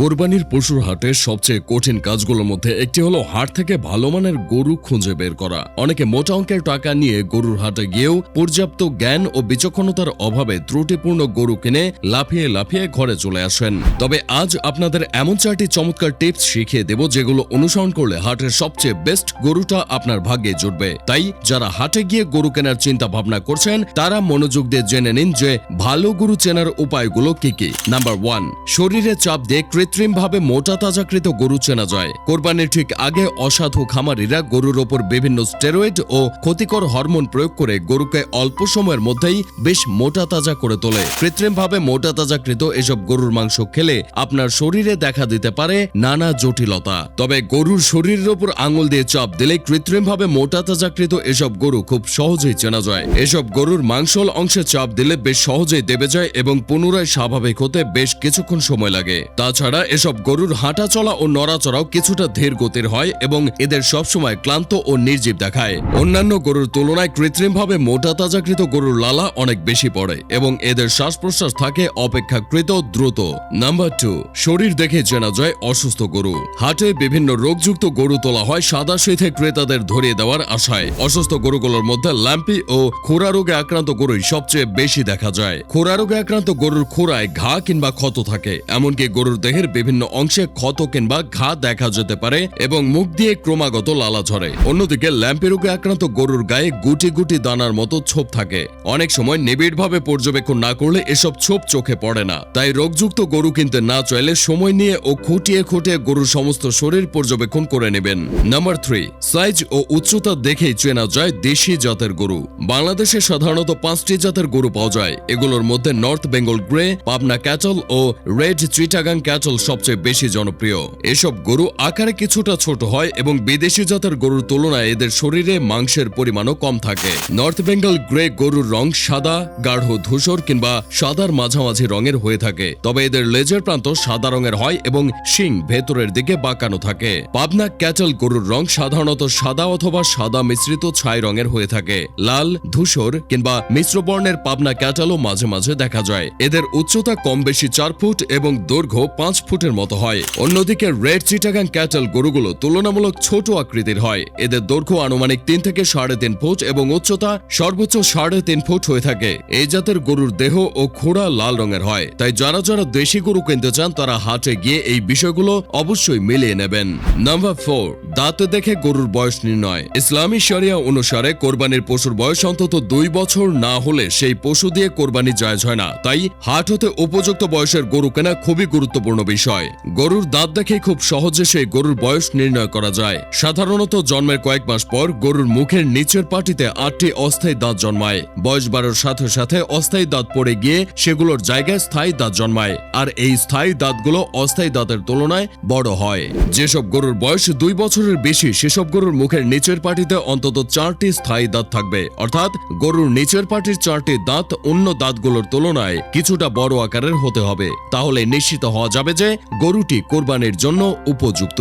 কোরবানির পশুর হাটের সবচেয়ে কঠিন কাজগুলোর মধ্যে একটি হলো হাট থেকে ভালো মানের গরু খুঁজে বের করা। অনেকে মোটা অঙ্কের টাকা নিয়ে গরুর হাটে গিয়েও পর্যাপ্ত জ্ঞান ও বিচক্ষণতার অভাবে ত্রুটিপূর্ণ গরু কিনে লাফিয়ে লাফিয়ে ঘরে চলে আসেন। তবে আজ আপনাদের এমন চারটি চমৎকার টিপস শিখিয়ে দেব যেগুলো অনুসরণ করলে হাটের সবচেয়ে বেস্ট গরুটা আপনার ভাগ্যে জুটবে। তাই যারা হাটে গিয়ে গরু কেনার চিন্তা ভাবনা করছেন, তারা মনোযোগ দিয়ে জেনে নিন যে ভালো গরু চেনার উপায়গুলো কি কি। নাম্বার ওয়ান, শরীরে চাপ দিয়ে কৃত্রিমভাবে মোটা তাজাকৃত গরু চেনা যায়। কোরবানির ঠিক আগে অসাধু খামারিরা গরুর ওপর বিভিন্ন স্টেরয়েড ও ক্ষতিকর হরমোন প্রয়োগ করে গরুকে অল্প সময়ের মধ্যেই বেশ মোটা তাজা করে তোলে। কৃত্রিমভাবে মোটা তাজাকৃত এসব গরুর মাংস খেলে আপনার শরীরে দেখা দিতে পারে নানা জটিলতা। তবে গরুর শরীরের ওপর আঙুল দিয়ে চাপ দিলে কৃত্রিমভাবে মোটা তাজাকৃত এসব গরু খুব সহজেই চেনা যায়। এসব গরুর মাংসল অংশে চাপ দিলে বেশ সহজেই দেবে যায় এবং পুনরায় স্বাভাবিক হতে বেশ কিছুক্ষণ সময় লাগে। তাছাড়া এসব গরুর হাঁটা চলা ও নড়াচড়াও কিছুটা ধীর গতির হয় এবং এদের সবসময় ক্লান্ত ও নির্জীব দেখায়। অন্যান্য গরুর তুলনায় কৃত্রিমভাবে মোটা তাজাকৃত গরুর লালা অনেক বেশি পড়ে এবং এদের শ্বাস প্রশ্বাস থাকে অপেক্ষাকৃত দ্রুত। নাম্বার টু শরীর দেখে চেনা যায় অসুস্থ গরু। হাটে বিভিন্ন রোগযুক্ত গরু তোলা হয় সাদা শীতে ক্রেতাদের ধরিয়ে দেওয়ার আশায়। অসুস্থ গরুগুলোর মধ্যে ল্যাম্পি ও খোরা রোগে আক্রান্ত গরুই সবচেয়ে বেশি দেখা যায়। খোরা রোগে আক্রান্ত গরুর খোরায় ঘা কিংবা ক্ষত থাকে, এমনকি গরুর দেহের বিভিন্ন অংশে ক্ষত কিংবা ঘা দেখা যেতে পারে এবং মুখ দিয়ে ক্রমাগত লালা ঝরে। অন্যদিকে ল্যাম্পি রোগে আক্রান্ত গরুর গায়ে গুটি গুটি দানার মতো ছোপ থাকে। অনেক সময় নিবিড়ভাবে পর্যবেক্ষণ না করলে এসব ছোপ চোখে পড়ে না। তাই রোগযুক্ত গরু কিনতে না চাইলে সময় নিয়ে ও খুঁটিয়ে খুঁটিয়ে গরুর সমস্ত শরীর পর্যবেক্ষণ করে নেবেন। নাম্বার থ্রি, সাইজ ও উচ্চতা দেখেই চেনা যায় দেশি জাতের গরু। বাংলাদেশে সাধারণত পাঁচটি জাতের গরু পাওয়া যায়। এগুলোর মধ্যে North Bengal grey, Pabna cattle ও রেড চিটাগাং ক্যাটল সবচেয়ে বেশি জনপ্রিয়। এসব গরু আকারে কিছুটা ছোট হয় এবং বিদেশি জাতের গরুর তুলনায় এদের শরীরে মাংসের পরিমাণও কম থাকে। নর্থ বেঙ্গল গ্রে গরুর রং সাদা, গাঢ় ধূসর কিংবা সাদার মাঝামাঝি রঙের হয়ে থাকে। তবে এদের লেজের প্রান্ত সাদা রঙের হয় এবং শিং ভেতরের দিকে বাঁকানো থাকে। পাবনা ক্যাটল গরুর রং সাধারণত সাদা অথবা সাদা মিশ্রিত ছাই রঙের হয়ে থাকে। লাল, ধূসর কিংবা মিশ্র বর্ণের পাবনা ক্যাটালও মাঝে মাঝে দেখা যায়। এদের উচ্চতা কম বেশি চার ফুট এবং দৈর্ঘ্য পাঁচ ফুটের মতো হয়। অন্যদিকে রেড চিটাগাং ক্যাটল গরুগুলো তুলনামূলক ছোট আকৃতির হয়। এদের দৈর্ঘ্য আনুমানিক তিন থেকে সাড়ে তিন ফুট এবং উচ্চতা সর্বোচ্চ সাড়ে তিন ফুট হয়ে থাকে। এই জাতের গরুর দেহ ও খোড়া লাল রঙের হয়। তাই যারা যারা দেশি গরু কিনতে চান, তারা হাটে গিয়ে এই বিষয়গুলো অবশ্যই মিলিয়ে নেবেন। নাম্বার ফোর দাঁতে দেখে গরুর বয়স নির্ণয়। ইসলামী শরিয়া অনুসারে কোরবানির পশুর বয়স অন্তত দুই বছর না হলে সেই পশু দিয়ে কোরবানি জায়জ হয় না। তাই হাট হতে উপযুক্ত বয়সের গরু কেনা খুবই গুরুত্বপূর্ণ বিষয়। গরুর দাঁত দেখে খুব সহজে সেই গরুর বয়স নির্ণয় করা যায়। সাধারণত জন্মের কয়েক মাস পর গরুর মুখের নিচের পাটিতে আটটি অস্থায়ী দাঁত জন্মায়। বয়স বাড়ার সাথে সাথে অস্থায়ী দাঁত পড়ে গিয়ে সেগুলোর জায়গায় স্থায়ী দাঁত জন্মায়। আর এই স্থায়ী দাঁতগুলো অস্থায়ী দাঁতের তুলনায় বড় হয়। যেসব গরুর বয়স দুই বছরের বেশি, সেসব গরুর মুখের নিচের পাটিতে অন্তত চারটি স্থায়ী দাঁত থাকবে। অর্থাৎ গরুর নিচের পাটির চারটি দাঁত অন্য দাঁতগুলোর তুলনায় কিছুটা বড় আকারের হতে হবে। তাহলে নিশ্চিত হওয়া যাবে যে গরুটি কোরবানের জন্য উপযুক্ত।